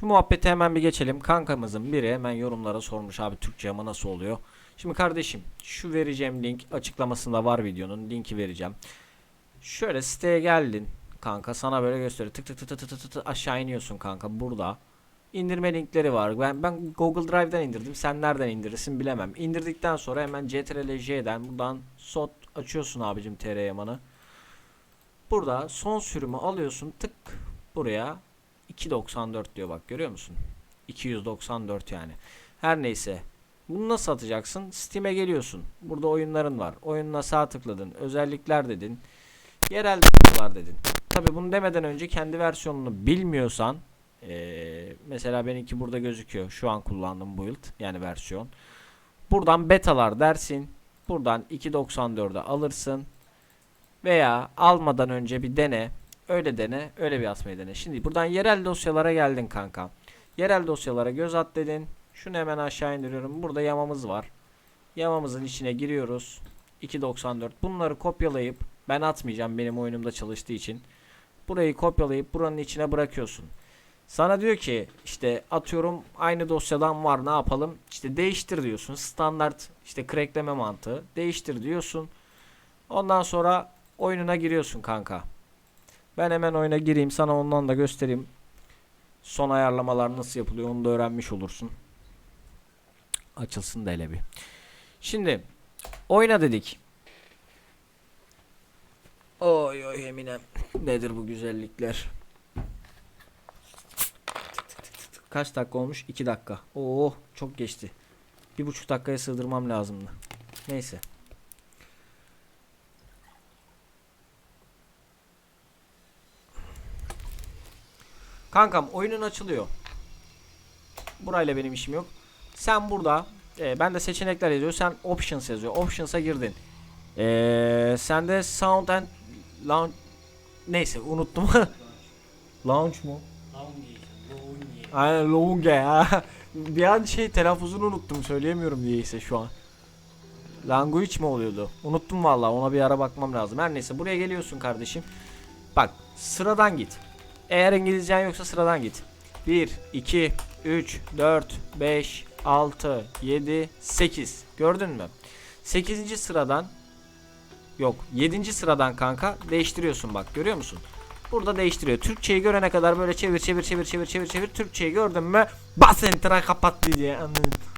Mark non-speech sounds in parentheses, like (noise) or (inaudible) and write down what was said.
Şu muhabbeti hemen bir geçelim. Kankamızın biri hemen yorumlara sormuş abi Türkçe ama nasıl oluyor? Şimdi kardeşim şu vereceğim link açıklamasında var videonun linki vereceğim. Şöyle siteye geldin kanka sana böyle gösteriyor. Tık tık tık tık tık tık tık aşağı iniyorsun kanka burada. İndirme linkleri var. Ben ben Google Drive'dan indirdim. Sen nereden indirirsin bilemem. İndirdikten sonra hemen CTRL-J'den buradan SOT açıyorsun abicim TR yamanı. Burada son sürümü alıyorsun tık buraya 2.94 diyor bak görüyor musun? 294 yani. Her neyse. Bunu nasıl atacaksın? Steam'e geliyorsun. Burada oyunların var. Oyununa sağ tıkladın. Özellikler dedin. Yerel var dedin. Tabi bunu demeden önce kendi versiyonunu bilmiyorsan eee, mesela benimki burada gözüküyor. Şu an kullandığım build yani versiyon. Buradan betalar dersin. Buradan 2.94'e alırsın. Veya almadan önce bir dene. Öyle dene, öyle bir asmayı dene. Şimdi buradan yerel dosyalara geldin kanka. Yerel dosyalara göz at dedin. Şunu hemen aşağı indiriyorum. Burada yamamız var. Yamamızın içine giriyoruz. 2.94. Bunları kopyalayıp ben atmayacağım benim oyunumda çalıştığı için. Burayı kopyalayıp buranın içine bırakıyorsun. Sana diyor ki işte atıyorum aynı dosyadan var ne yapalım? İşte değiştir diyorsun. Standart işte crackleme mantığı. Değiştir diyorsun. Ondan sonra oyununa giriyorsun kanka. Ben hemen oyuna gireyim sana ondan da göstereyim. Son ayarlamalar nasıl yapılıyor onu da öğrenmiş olursun. Açılsın da hele bir. Şimdi oyna dedik. Oy oy Eminem. Nedir bu güzellikler? Kaç dakika olmuş? 2 dakika. Oo çok geçti. Bir buçuk dakikaya sığdırmam lazımdı. Neyse. Kankam oyunun açılıyor. Burayla benim işim yok. Sen burada e, ben de seçenekler yazıyor. Sen options yazıyor. Options'a girdin. E, sen de sound and launch neyse unuttum. (laughs) launch mu? Aynen Longe ha. Bir an şey telaffuzunu unuttum söyleyemiyorum diyeyse şu an. Language mi oluyordu? Unuttum vallahi ona bir ara bakmam lazım. Her neyse buraya geliyorsun kardeşim. Bak sıradan git. Eğer İngilizcen yoksa sıradan git. 1, 2, 3, 4, 5, 6, 7, 8. Gördün mü? 8. sıradan yok 7. sıradan kanka değiştiriyorsun bak görüyor musun? Burada değiştiriyor. Türkçeyi görene kadar böyle çevir çevir çevir çevir çevir çevir. Türkçeyi gördün mü bas enter'a kapat diye.